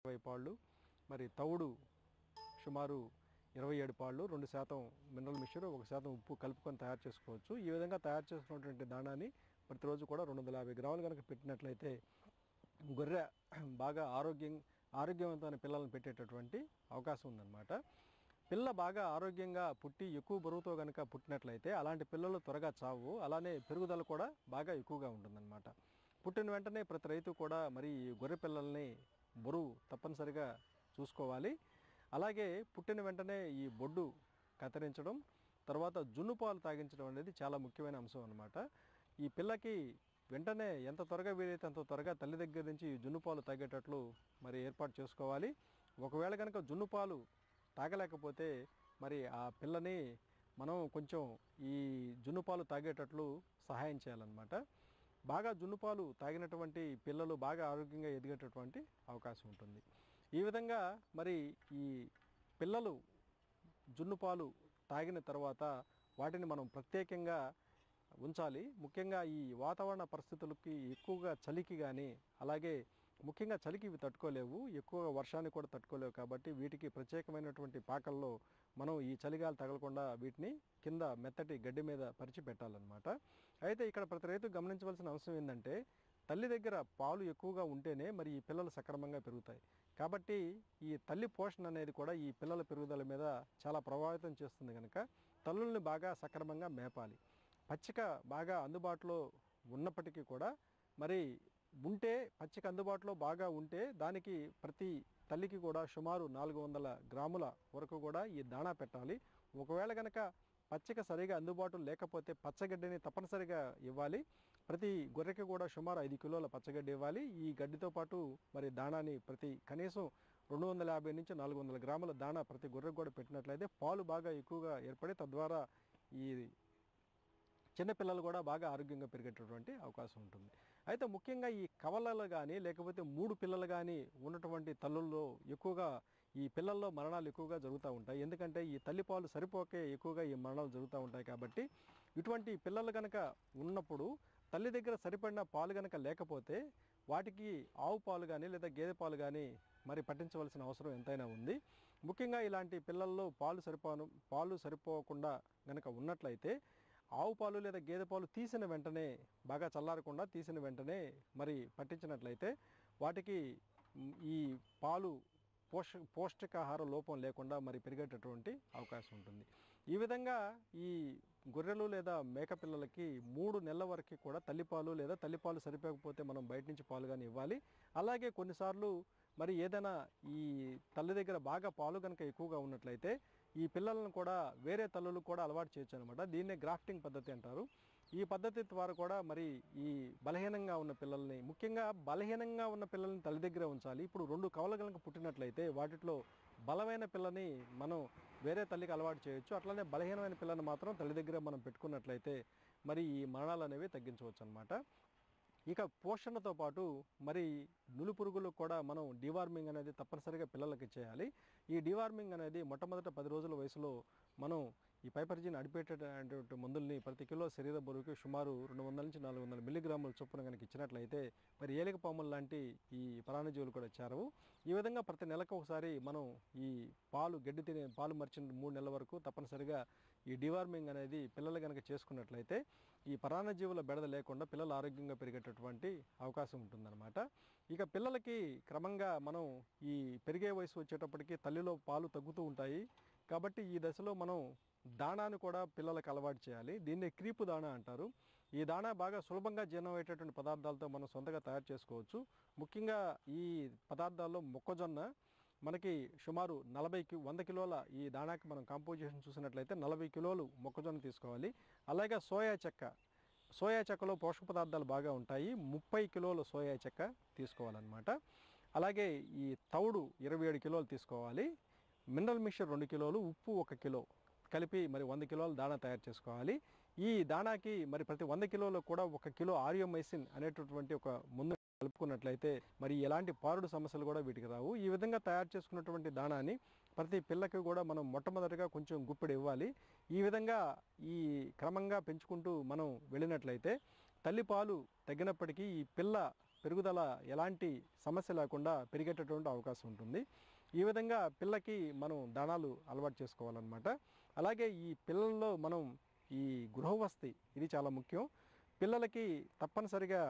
ఇరవై పాళ్ళు మరి తవుడు సుమారు ఇరవై ఏడు పాళ్ళు రెండు శాతం మినరల్ మిక్చర్ ఒక శాతం ఉప్పు కలుపుకొని తయారు చేసుకోవచ్చు. ఈ విధంగా తయారు చేసుకున్నటువంటి దాణాన్ని ప్రతిరోజు కూడా రెండు వందల యాభై గ్రాములు కనుక పెట్టినట్లయితే గొర్రె బాగా ఆరోగ్యం ఆరోగ్యవంతమైన పిల్లలను పెట్టేటటువంటి అవకాశం ఉందన్నమాట. పిల్ల బాగా ఆరోగ్యంగా పుట్టి ఎక్కువ బరువుతో కనుక పుట్టినట్లయితే అలాంటి పిల్లలు త్వరగా చావు అలానే పెరుగుదల కూడా బాగా ఎక్కువగా ఉంటుందన్నమాట. పుట్టిన వెంటనే ప్రతి రైతు కూడా మరి ఈ గొర్రె పిల్లల్ని బరువు తప్పనిసరిగా చూసుకోవాలి. అలాగే పుట్టిన వెంటనే ఈ బొడ్డు కత్తిరించడం తర్వాత జున్ను పాలు తాగించడం అనేది చాలా ముఖ్యమైన అంశం అనమాట ఈ పిల్లకి వెంటనే ఎంత త్వరగా వీలైతే అంత త్వరగా తల్లి దగ్గర నుంచి ఈ జున్ను పాలు తాగేటట్లు మరి ఏర్పాటు చేసుకోవాలి. ఒకవేళ కనుక జున్ను పాలు తాగలేకపోతే మరి ఆ పిల్లని మనం కొంచెం ఈ జున్ను పాలు తాగేటట్లు సహాయం చేయాలన్నమాట. బాగా జున్నుపాలు తాగినటువంటి పిల్లలు బాగా ఆరోగ్యంగా ఎదిగేటటువంటి అవకాశం ఉంటుంది. ఈ విధంగా మరి ఈ పిల్లలు జున్నుపాలు తాగిన తర్వాత వాటిని మనం ప్రత్యేకంగా ఉంచాలి. ముఖ్యంగా ఈ వాతావరణ పరిస్థితులకి ఎక్కువగా చలికి కానీ అలాగే ముఖ్యంగా చలికి ఇవి తట్టుకోలేవు ఎక్కువగా వర్షాన్ని కూడా తట్టుకోలేవు కాబట్టి వీటికి ప్రత్యేకమైనటువంటి పాకల్లో మనం ఈ చలిగాలు తగలకుండా వీటిని కింద మెత్తటి గడ్డి మీద పరిచి పెట్టాలన్నమాట. అయితే ఇక్కడ ప్రతి రైతు గమనించవలసిన అవసరం ఏంటంటే తల్లి దగ్గర పాలు ఎక్కువగా ఉంటేనే మరి ఈ పిల్లలు సక్రమంగా పెరుగుతాయి. కాబట్టి ఈ తల్లి పోషణ అనేది కూడా ఈ పిల్లల పెరుగుదల మీద చాలా ప్రభావితం చేస్తుంది కనుక తల్లుల్ని బాగా సక్రమంగా మేపాలి. పచ్చిక బాగా అందుబాటులో ఉన్నప్పటికీ కూడా మరి ఉంటే పచ్చిక అందుబాటులో బాగా ఉంటే దానికి ప్రతి తల్లికి కూడా సుమారు నాలుగు వందల గ్రాముల వరకు కూడా ఈ దాణా పెట్టాలి. ఒకవేళ కనుక పచ్చిక సరిగా అందుబాటులో లేకపోతే పచ్చగడ్డిని తప్పనిసరిగా ఇవ్వాలి. ప్రతి గొర్రెకి కూడా సుమారు ఐదు కిలోల పచ్చగడ్డి ఇవ్వాలి. ఈ గడ్డితో పాటు మరి దాణాని ప్రతి కనీసం రెండు వందల యాభై నుంచి నాలుగు వందల గ్రాముల దాణా ప్రతి గొర్రెకు కూడా పెట్టినట్లయితే పాలు బాగా ఎక్కువగా ఏర్పడి తద్వారా ఈ చిన్నపిల్లలు కూడా బాగా ఆరోగ్యంగా పెరిగేటటువంటి అవకాశం ఉంటుంది. అయితే ముఖ్యంగా ఈ కవలలు కానీ లేకపోతే మూడు పిల్లలు కానీ ఉన్నటువంటి తల్లుల్లో ఎక్కువగా ఈ పిల్లల్లో మరణాలు ఎక్కువగా జరుగుతూ ఉంటాయి. ఎందుకంటే ఈ తల్లిపాలు సరిపోకే ఎక్కువగా ఈ మరణాలు జరుగుతూ ఉంటాయి కాబట్టి ఇటువంటి పిల్లలు కనుక ఉన్నప్పుడు తల్లి దగ్గర సరిపడిన పాలు కనుక లేకపోతే వాటికి ఆవు పాలు కానీ లేదా గేదె పాలు కానీ మరి పట్టించవలసిన అవసరం ఎంతైనా ఉంది. ముఖ్యంగా ఇలాంటి పిల్లల్లో పాలు సరిపోను పాలు సరిపోకుండా కనుక ఉన్నట్లయితే ఆవు పాలు లేదా గేదె పాలు తీసిన వెంటనే బాగా చల్లారకుండా తీసిన వెంటనే మరి పట్టించినట్లయితే వాటికి ఈ పాలు పోష పౌష్టికాహార లోపం లేకుండా మరి పెరిగేటటువంటి అవకాశం ఉంటుంది. ఈ విధంగా ఈ గొర్రెలు లేదా మేకపిల్లలకి మూడు నెలల వరకు కూడా తల్లిపాలు లేదా తల్లిపాలు సరిపోకపోతే మనం బయట నుంచి పాలు కానీ ఇవ్వాలి. అలాగే కొన్నిసార్లు మరి ఏదైనా ఈ తల్లి దగ్గర బాగా పాలు కనుక ఎక్కువగా ఉన్నట్లయితే ఈ పిల్లలను కూడా వేరే తల్లులకు కూడా అలవాటు చేయొచ్చు అనమాట దీన్నే గ్రాఫ్టింగ్ పద్ధతి అంటారు. ఈ పద్ధతి ద్వారా కూడా మరి ఈ బలహీనంగా ఉన్న పిల్లల్ని ముఖ్యంగా బలహీనంగా ఉన్న పిల్లల్ని తల్లి దగ్గర ఉంచాలి. ఇప్పుడు రెండు కవల కనుక పుట్టినట్లయితే వాటిలో బలమైన పిల్లని మనం వేరే తల్లికి అలవాటు చేయొచ్చు. అట్లనే బలహీనమైన పిల్లని మాత్రం తల్లి దగ్గర మనం పెట్టుకున్నట్లయితే మరి ఈ మరణాలు అనేవి తగ్గించవచ్చు అనమాట ఇక పోషణతో పాటు మరి నులి పురుగులకు కూడా మనం డివార్మింగ్ అనేది తప్పనిసరిగా పిల్లలకి చేయాలి ఈ డివార్మింగ్ అనేది మొట్టమొదట పది రోజుల వయసులో మనం ఈ పైపర్జిన్ అడిపేటటువంటి మందుల్ని ప్రతి కిలో శరీర బరువుకి సుమారు రెండు వందల నుంచి నాలుగు వందల మిల్లీగ్రాముల చొప్పున కనుక ఇచ్చినట్లయితే మరి ఏలిక పాములు లాంటి ఈ ప్రాణజీవులు కూడా చేరవు. ఈ విధంగా ప్రతి నెలకు ఒకసారి మనం ఈ పాలు గడ్డి తినే పాలు మర్చిన మూడు నెలల వరకు తప్పనిసరిగా ఈ డివార్మింగ్ అనేది పిల్లలు కనుక చేసుకున్నట్లయితే ఈ పరాన్నజీవుల బెడద లేకుండా పిల్లలు ఆరోగ్యంగా పెరిగేటటువంటి అవకాశం ఉంటుందన్నమాట. ఇక పిల్లలకి క్రమంగా మనం ఈ పెరిగే వయసు వచ్చేటప్పటికి తల్లిలో పాలు తగ్గుతూ ఉంటాయి. కాబట్టి ఈ దశలో మనం దాణాను కూడా పిల్లలకు అలవాటు చేయాలి. దీన్ని క్రీపు దాణా అంటారు. ఈ దాణా బాగా సులభంగా జీర్ణమయ్యేటటువంటి పదార్థాలతో మనం సొంతగా తయారు చేసుకోవచ్చు. ముఖ్యంగా ఈ పదార్థాల్లో మొక్కజొన్న మనకి సుమారు నలభై కి వంద కిలోల ఈ దాణాకి మనం కాంపోజిషన్ చూసినట్లయితే నలభై కిలోలు మొక్కజొన్న తీసుకోవాలి. అలాగే సోయా చెక్క. సోయా చెక్కలో పోషక పదార్థాలు బాగా ఉంటాయి. ముప్పై కిలోల సోయా చెక్క తీసుకోవాలన్నమాట. అలాగే ఈ తౌడు ఇరవై ఏడు కిలోలు తీసుకోవాలి. మినరల్ మిక్చర్ రెండు కిలోలు ఉప్పు ఒక కిలో కలిపి మరి వంద కిలోల దాణా తయారు చేసుకోవాలి. ఈ దాణాకి మరి ప్రతి వంద కిలోలో కూడా ఒక కిలో ఆరియోమైసిన్ అనేటటువంటి ఒక ముందు కలుపుకున్నట్లయితే మరి ఎలాంటి పారుడు సమస్యలు కూడా వీటికి రావు. ఈ విధంగా తయారు చేసుకున్నటువంటి దాణాన్ని ప్రతి పిల్లకి కూడా మనం మొట్టమొదటిగా కొంచెం గుప్పెడు ఇవ్వాలి. ఈ విధంగా ఈ క్రమంగా పెంచుకుంటూ మనం వెళ్ళినట్లయితే తల్లిపాలు తగ్గినప్పటికీ ఈ పిల్ల పెరుగుదల ఎలాంటి సమస్య లేకుండా పెరిగేటటువంటి అవకాశం ఉంటుంది. ఈ విధంగా పిల్లకి మనం దాణాలు అలవాటు చేసుకోవాలన్నమాట. అలాగే ఈ పిల్లల్లో మనం ఈ గృహవస్తి ఇది చాలా ముఖ్యం. పిల్లలకి తప్పనిసరిగా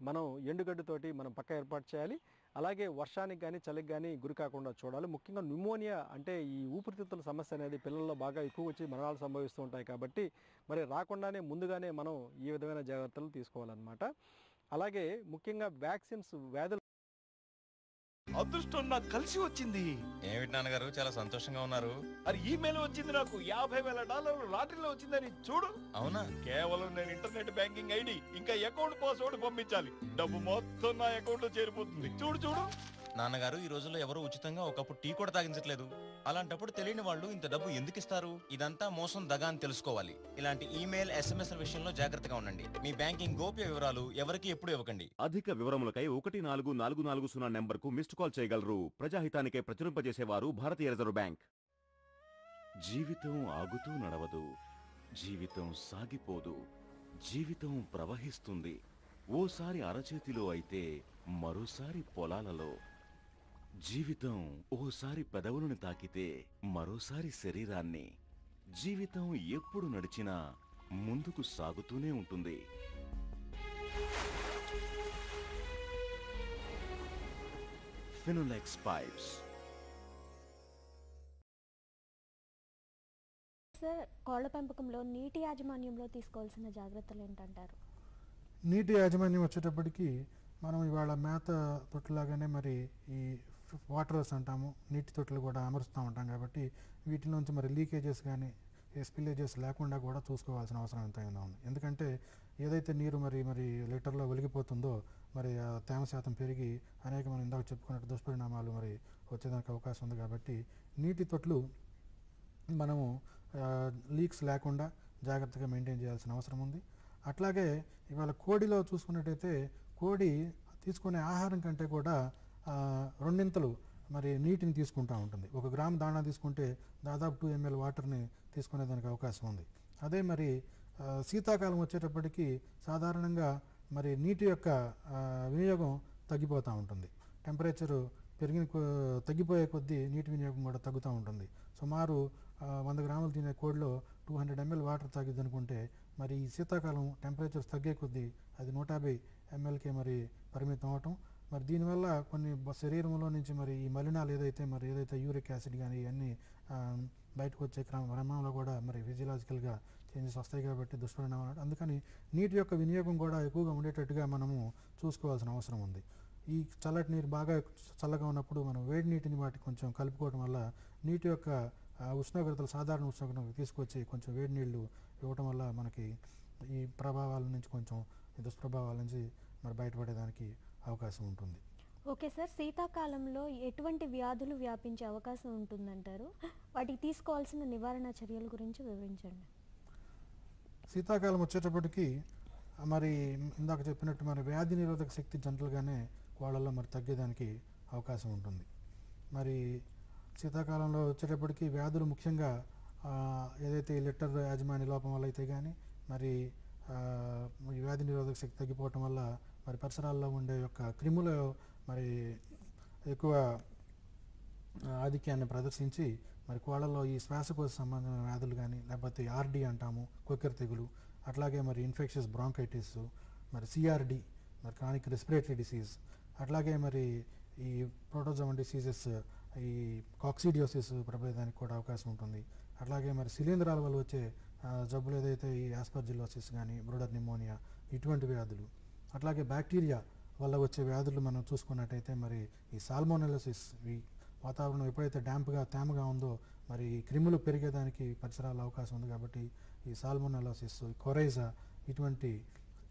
మనం ఎండుగడ్డతోటి మనం పక్క ఏర్పాటు చేయాలి. అలాగే వర్షానికి కానీ చలికి కానీ గురి కాకుండా చూడాలి. ముఖ్యంగా న్యూమోనియా అంటే ఈ ఊపిరితిత్తుల సమస్య అనేది పిల్లల్లో బాగా ఎక్కువ వచ్చి మరణాలు సంభవిస్తూ ఉంటాయి కాబట్టి మరి రాకుండానే ముందుగానే మనం ఈ విధమైన జాగ్రత్తలు తీసుకోవాలన్నమాట. అలాగే ముఖ్యంగా వ్యాక్సిన్స్ వ్యాధులు అదృష్టం నాకు కలిసి వచ్చింది. ఏమిటి నాన్నగారు? చాలా సంతోషంగా ఉన్నారు. అది ఈమెయిల్ వచ్చింది నాకు. యాభై వేల డాలర్లు లాటరీలో వచ్చిందని చూడు. అవునా? కేవలం నేను ఇంటర్నెట్ బ్యాంకింగ్ ఐడి ఇంకా అకౌంట్ పాస్వర్డ్ పంపించాలి. డబ్బు మొత్తం నా అకౌంట్లో చేరిపోతుంది. చూడు చూడు. నాన్నగారు ఈ రోజుల్లో ఎవరు ఉచితంగా ఒకప్పుడు టీ కూడా తాగించట్లేదు. అలాంటప్పుడు తెలియని వాళ్ళు ఇంత డబ్బు ఎందుకు ఇస్తారు ఇదంతా మోసం దగా అని తెలుసుకోవాలి. ఇలాంటి ఈమెయిల్ ఎస్ఎంఎస్ విషయంలో జాగ్రత్తగా ఉండండి. మీ బ్యాంకింగ్ గోప్య వివరాలు ఎవరికి ఎప్పుడు ఇవ్వకండి. అధిక వివరములకై ఒకటి నాలుగు నాలుగు నాలుగు సున్నా నెంబర్కు మిస్డ్ కాల్ చేయగలరు. ప్రజాహితానికే ప్రచురింపజేసేవారు భారతీయ రిజర్వ్ బ్యాంక్. జీవితం ఆగుతూ నడవదు. జీవితం సాగిపోదు. జీవితం ప్రవహిస్తుంది. ఓసారి అరచేతిలో అయితే మరోసారి పొలాలలో. జీవితం ఓసారి పెదవులను తాకితే మరోసారి శరీరాన్ని జీవితం ఎప్పుడు నడిచినా ముందుకు సాగుతూనే ఉంటుంది. ఫినోలెక్స్ పైప్స్ సార్ కోళ్ళ పెంపకంలో నీటి యాజమాన్యంలో తీసుకోవాల్సిన జాగ్రత్తలు ఏంటంటారు? నీటి యాజమాన్యం వచ్చేటప్పటికి మనం ఇవాళ మేత తొట్టులాగానే మరి ఈ వాటర్స్ అంటాము నీటి తొట్లు కూడా అమరుస్తూ ఉంటాం కాబట్టి వీటిలోంచి మరి లీకేజెస్ కానీ స్పిల్లేజెస్ లేకుండా కూడా చూసుకోవాల్సిన అవసరం ఎంతైనా ఉంది. ఎందుకంటే ఏదైతే నీరు మరి మరి లీటర్లో వెలిగిపోతుందో మరి తేమ శాతం పెరిగి అనేక మనం ఇందాక చెప్పుకున్నట్టు దుష్పరిణామాలు మరి వచ్చేదానికి అవకాశం ఉంది కాబట్టి నీటి తొట్లు మనము లీక్స్ లేకుండా జాగ్రత్తగా మెయింటైన్ చేయాల్సిన అవసరం ఉంది. అట్లాగే ఇవాళ కోడిలో చూసుకున్నట్టయితే కోడి తీసుకునే ఆహారం కంటే కూడా రెండింతలు మరి నీటిని తీసుకుంటూ ఉంటుంది. ఒక గ్రామ్ దాణా తీసుకుంటే దాదాపు టూ ఎంఎల్ వాటర్ని తీసుకునేదానికి అవకాశం ఉంది. అదే మరి శీతాకాలం వచ్చేటప్పటికి సాధారణంగా మరి నీటి యొక్క వినియోగం తగ్గిపోతూ ఉంటుంది. టెంపరేచరు పెరిగిన తగ్గిపోయే కొద్దీ నీటి వినియోగం కూడా తగ్గుతూ ఉంటుంది. సుమారు వంద గ్రాములు తినే కోడిలో టూ హండ్రెడ్ ఎంఎల్ వాటర్ తాగిద్ది అనుకుంటే మరి ఈ శీతాకాలం టెంపరేచర్స్ తగ్గే కొద్దీ అది నూట యాభై ఎంఎల్కే మరి పరిమితం అవటం మరి దీనివల్ల కొన్ని శరీరంలో నుంచి మరి ఈ మలినాలు ఏదైతే మరి ఏదైతే యూరిక్ యాసిడ్ కానీ ఇవన్నీ బయటకు వచ్చే క్రమ క్రమంలో కూడా మరి ఫిజియలాజికల్గా చేంజెస్ వస్తాయి కాబట్టి దుష్పరిణామాలు అందుకని నీటి యొక్క వినియోగం కూడా ఎక్కువగా ఉండేటట్టుగా మనము చూసుకోవాల్సిన అవసరం ఉంది. ఈ చల్లటి నీరు బాగా చల్లగా ఉన్నప్పుడు మనం వేడి నీటిని వాటి కొంచెం కలుపుకోవడం వల్ల నీటి యొక్క ఉష్ణోగ్రతలు సాధారణ ఉష్ణోగ్రతలు తీసుకొచ్చి కొంచెం వేడి నీళ్ళు ఇవ్వటం వల్ల మనకి ఈ ప్రభావాల నుంచి కొంచెం దుష్ప్రభావాల నుంచి మరి బయటపడేదానికి అవకాశం ఉంటుంది. ఓకే సార్ శీతాకాలంలో ఎటువంటి వ్యాధులు వ్యాపించే అవకాశం ఉంటుందంటారు? వాటికి తీసుకోవాల్సిన నివారణ చర్యల గురించి వివరించండి. శీతాకాలం వచ్చేటప్పటికి మరి ఇందాక చెప్పినట్టు మరి వ్యాధి నిరోధక శక్తి జనరల్గానే వాళ్ళల్లో మరి తగ్గేదానికి అవకాశం ఉంటుంది. మరి శీతాకాలంలో వచ్చేటప్పటికి వ్యాధులు ముఖ్యంగా ఏదైతే లిటర్ యాజమాన్య లోపం వల్ల అయితే కానీ మరి వ్యాధి నిరోధక శక్తి తగ్గిపోవటం వల్ల మరి పరిసరాల్లో ఉండే యొక్క క్రిములు మరి ఎక్కువ ఆధిక్యాన్ని ప్రదర్శించి మరి కోళ్ళలో ఈ శ్వాసకోశ సంబంధమైన వ్యాధులు కానీ లేకపోతే ఆర్డి అంటాము కొక్కెర తెగులు అట్లాగే మరి ఇన్ఫెక్షన్స్ బ్రాంకైటిస్ మరి సిఆర్డి మరి క్రానిక్ రెస్పిరేటరీ డిసీజ్ అట్లాగే మరి ఈ ప్రోటోజోమన్ డిసీజెస్ ఈ కాక్సిడియోసిస్ ప్రబేదానికి కూడా అవకాశం ఉంటుంది. అట్లాగే మరి శిలీంధ్రాల వల్ల వచ్చే జబ్బులు ఏదైతే ఈ ఆస్పర్జిలోసిస్ కానీ బ్రూడర్ నిమోనియా ఇటువంటి వ్యాధులు అట్లాగే బ్యాక్టీరియా వల్ల వచ్చే వ్యాధులు మనం చూసుకున్నట్టయితే మరి ఈ సాల్మోనెలసిస్ ఈ వాతావరణం ఎప్పుడైతే డ్యాంప్గా తేమగా ఉందో మరి ఈ క్రిములు పెరిగేదానికి పరిసరాల అవకాశం ఉంది కాబట్టి ఈ సాల్మోనెలసిస్ కొరైజా ఇటువంటి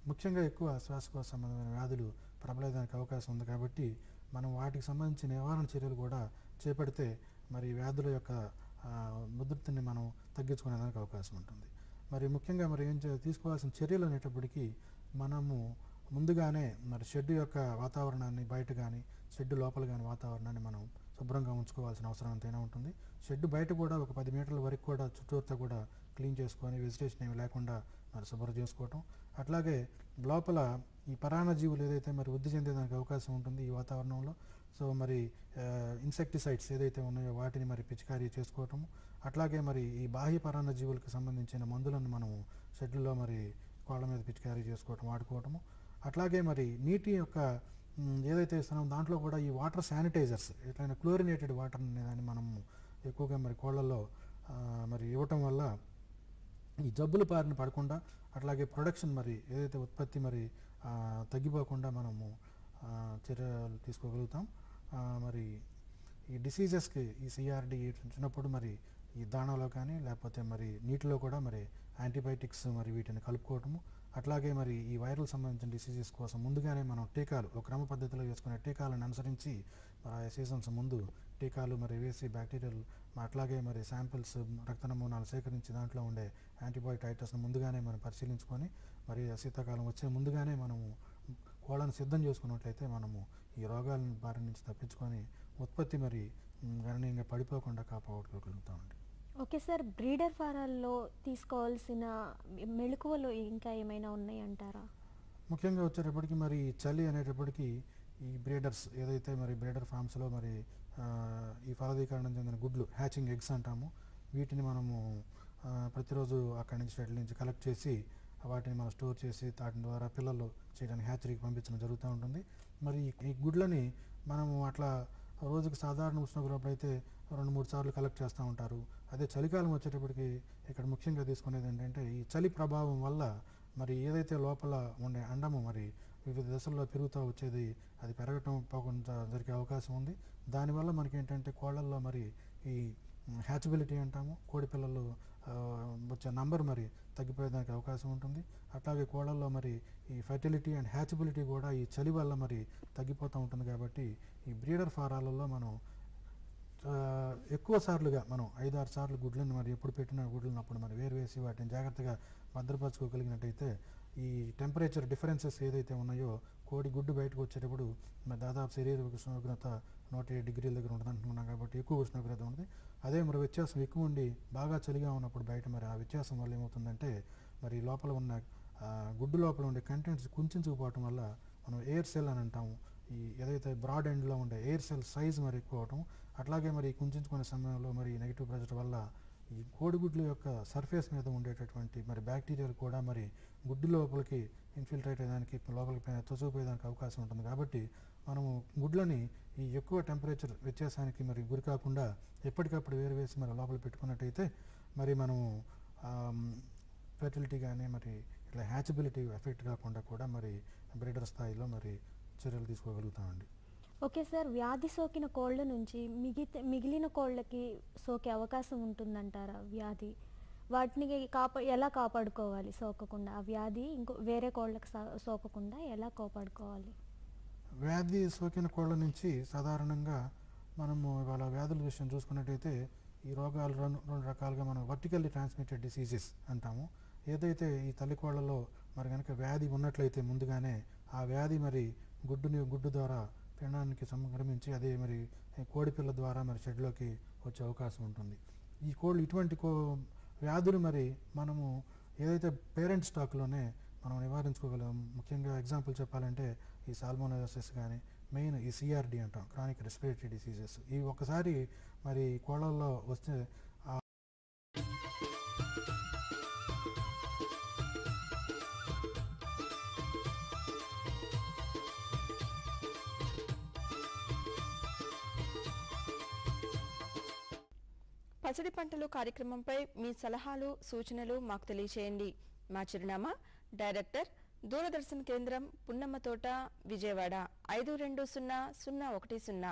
ముఖ్యంగా ఎక్కువ శ్వాసకోశ సంబంధమైన వ్యాధులు ప్రబలేదానికి అవకాశం ఉంది కాబట్టి మనం వాటికి సంబంధించిన నివారణ చర్యలు కూడా చేపడితే మరి వ్యాధుల యొక్క ఆ, మనం తగ్గించుకునేదానికి అవకాశం ఉంటుంది. మరి ముఖ్యంగా మరి ఏం చే- తీసుకోవాల్సిన చర్యలు అనేటప్పటికీ మనము ముందుగానే మరి షెడ్ యొక్క వాతావరణాన్ని బయట కానీ షెడ్ లోపల కానీ వాతావరణాన్ని మనం శుభ్రంగా ఉంచుకోవాల్సిన అవసరం ఎంతైనా ఉంటుంది. షెడ్ బయట కూడా ఒక పది మీటర్ల వరకు కూడా చుట్టూతో కూడా క్లీన్ చేసుకొని వెజిటేషన్ ఏమి లేకుండా మరి శుభ్రం చేసుకోవటం. అట్లాగే లోపల ఈ పరాన్నజీవులు ఏదైతే మరి వృద్ధి చెందేదానికి అవకాశం ఉంటుంది ఈ వాతావరణంలో సో మరి ఇన్సెక్టిసైడ్స్ ఏదైతే ఉన్నాయో వాటిని మరి పిచికారీ చేసుకోవటము. అట్లాగే మరి ఈ బాహ్య పరాన్నజీవులకు సంబంధించిన మందులను మనము షెడ్లలో మరి కోళ్ళ మీద పిచికారీ చేసుకోవటం వాడుకోవటము. అట్లాగే మరి నీటి యొక్క ఏదైతే ఇస్తున్నాం దాంట్లో కూడా ఈ వాటర్ శానిటైజర్స్ ఎట్లయినా క్లోరినేటెడ్ వాటర్ అనేదాన్ని మనము ఎక్కువగా మరి కోళ్ళల్లో మరి ఇవ్వటం వల్ల ఈ జబ్బులు పారిన పడకుండా అట్లాగే ప్రొడక్షన్ మరి ఏదైతే ఉత్పత్తి మరి తగ్గిపోకుండా మనము చర్యలు తీసుకోగలుగుతాం. మరి ఈ డిసీజెస్కి ఈ సిఆర్డి వచ్చినప్పుడు మరి ఈ దాణాలో కానీ లేకపోతే మరి నీటిలో కూడా మరి యాంటీబయాటిక్స్ మరి వీటిని కలుపుకోవటము అట్లాగే మరి ఈ వైరల్ సంబంధించిన డిసీజెస్ కోసం ముందుగానే మనం టీకాలు ఒక క్రమ పద్ధతిలో వేసుకునే టీకాలను అనుసరించి మరి ఆ సీజన్స్ ముందు టీకాలు మరి వేసి బ్యాక్టీరియల్ అట్లాగే మరి శాంపిల్స్ రక్త నమూనాలు సేకరించి దాంట్లో ఉండే యాంటీబయోటైటస్ను ముందుగానే మనం పరిశీలించుకొని మరి శీతాకాలం వచ్చే ముందుగానే మనము కోళ్ళను సిద్ధం చేసుకున్నట్లయితే మనము ఈ రోగాల బారి నుంచి తప్పించుకొని ఉత్పత్తి మరి గణనీయంగా పడిపోకుండా కాపాడుకోగలుగుతామండి. ఓకే సార్ బ్రీడర్ ఫారాల్లో తీసుకోవాల్సిన మెళుకువలు ఇంకా ఏమైనా ఉన్నాయంటారా? ముఖ్యంగా వచ్చేటప్పటికి మరి చలి అనేటప్పటికి ఈ బ్రీడర్స్ ఏదైతే మరి బ్రీడర్ ఫామ్స్లో మరి ఈ ఫలదీకరణం చెందిన గుడ్లు హ్యాచింగ్ ఎగ్స్ అంటాము వీటిని మనము ప్రతిరోజు అక్కడి నుంచి వాటి నుంచి కలెక్ట్ చేసి వాటిని మనం స్టోర్ చేసి వాటి ద్వారా పిల్లలు చేయడానికి హ్యాచరీకి పంపించడం జరుగుతూ ఉంటుంది. మరి ఈ- ఈ గుడ్లని మనము అట్లా రోజుకి సాధారణ ఉష్ణోగ్రత అయితే రెండు మూడు సార్లు కలెక్ట్ చేస్తూ ఉంటారు. అదే చలికాలం వచ్చేటప్పటికి ఇక్కడ ముఖ్యంగా తీసుకునేది ఏంటంటే ఈ చలి ప్రభావం వల్ల మరి ఏదైతే లోపల ఉండే అండము మరి వివిధ దశల్లో పెరుగుతూ వచ్చేది అది పెరగటం పోకుండా జరిగే అవకాశం ఉంది. దానివల్ల మనకి ఏంటంటే కోళ్ళల్లో మరి ఈ హ్యాచబిలిటీ అంటాము. కోడి పిల్లలు వచ్చే నంబర్ మరి తగ్గిపోయేదానికి అవకాశం ఉంటుంది. అట్లాగే కోళ్ళల్లో మరి ఈ ఫర్టిలిటీ అండ్ హ్యాచబిలిటీ కూడా ఈ చలి వల్ల మరి తగ్గిపోతూ ఉంటుంది కాబట్టి ఈ బ్రీడర్ ఫారాలలో మనం ఎక్కువ సార్లుగా మనం ఐదు ఆరు సార్లు గుడ్లను మరి ఎప్పుడు పెట్టిన గుడ్లను అప్పుడు మరి వేరు వేసి వాటిని జాగ్రత్తగా భద్రపరచుకోగలిగినట్టయితే ఈ టెంపరేచర్ డిఫరెన్సెస్ ఏదైతే ఉన్నాయో కోడి గుడ్డు బయటకు వచ్చేటప్పుడు మరి దాదాపు శరీర ఉష్ణోగ్రత నూట ఏడు డిగ్రీల దగ్గర ఉంటుంది అంటున్నాం కాబట్టి ఎక్కువ ఉష్ణోగ్రత ఉంది అదే మరి వ్యత్యాసం ఎక్కువ ఉండి బాగా చలిగా ఉన్నప్పుడు బయట మరి ఆ వ్యత్యాసం వల్ల ఏమవుతుందంటే మరి లోపల ఉన్న గుడ్డు లోపల ఉండే కంటెంట్స్ కుంచుకుపోవటం వల్ల మనం ఎయిర్ సెల్ అని అంటాము. ఈ ఏదైతే బ్రాడ్ ఎండ్లో ఉండే ఎయిర్ సెల్ సైజ్ మరి ఎక్కువ అవటం అట్లాగే మరి కుంచుకునే సమయంలో మరి నెగిటివ్ ప్రెజర్ వల్ల ఈ కోడిగుడ్ల యొక్క సర్ఫేస్ మీద ఉండేటటువంటి మరి బ్యాక్టీరియాలు కూడా మరి గుడ్డు లోపలికి ఇన్ఫిల్ట్రేట్ అయ్యడానికి లోపలికి పై- చొచ్చుకుపోయేదానికి అవకాశం ఉంటుంది. కాబట్టి మనము గుడ్లని ఈ ఎక్కువ టెంపరేచర్ వ్యత్యాసానికి మరి గురి కాకుండా ఎప్పటికప్పుడు వేరు వేసి మరి లోపల పెట్టుకున్నట్టయితే మరి మనము ఫెర్టిలిటీ కానీ మరి ఇట్లా హ్యాచబిలిటీ ఎఫెక్ట్ కాకుండా కూడా మరి బ్రీడర్ స్థాయిలో మరి చర్యలు తీసుకోగలుగుతామండి. ఓకే సార్ వ్యాధి సోకిన కోళ్ళ నుంచి మిగిత మిగిలిన కోళ్ళకి సోకే అవకాశం ఉంటుందంటారా వ్యాధి? వాటిని కాపా ఎలా కాపాడుకోవాలి సోకకుండా? ఆ వ్యాధి ఇంకో వేరే కోళ్ళకి సోకకుండా ఎలా కాపాడుకోవాలి? వ్యాధి సోకిన కోళ్ళ నుంచి సాధారణంగా మనము ఇవాళ వ్యాధుల విషయం చూసుకున్నట్టయితే ఈ రోగాలు రెండు రెండు రకాలుగా మనం వర్టికల్లీ ట్రాన్స్మిటెడ్ డిసీజెస్ అంటాము. ఏదైతే ఈ తల్లి కోళ్ళలో మరి కనుక వ్యాధి ఉన్నట్లయితే ముందుగానే ఆ వ్యాధి మరి గుడ్డుని గుడ్డు ద్వారా పిండానికి సంక్రమించి అదే మరి కోడిపిల్ల ద్వారా మరి షెడ్లోకి వచ్చే అవకాశం ఉంటుంది. ఈ కోళ్ళు ఇటువంటి కో వ్యాధులు మరి మనము ఏదైతే పేరెంట్ స్టాక్లోనే మనం నివారించుకోగలం ముఖ్యంగా ఎగ్జాంపుల్ చెప్పాలంటే ఈ సాల్మోనోసిస్ కానీ మెయిన్ ఈ సిఆర్డి అంటాం క్రానిక్ రెస్పిరేటరీ డిసీజెస్. ఇవి ఒకసారి మరి కోళ్ళల్లో వస్తే పసిడి పంటలు కార్యక్రమంపై మీ సలహాలు సూచనలు మాకు తెలియచేయండి. మా చిరునామా డైరెక్టర్ దూరదర్శన్ కేంద్రం పున్నమ్మతోట విజయవాడ. ఐదు రెండు సున్నా సున్నా ఒకటి సున్నా.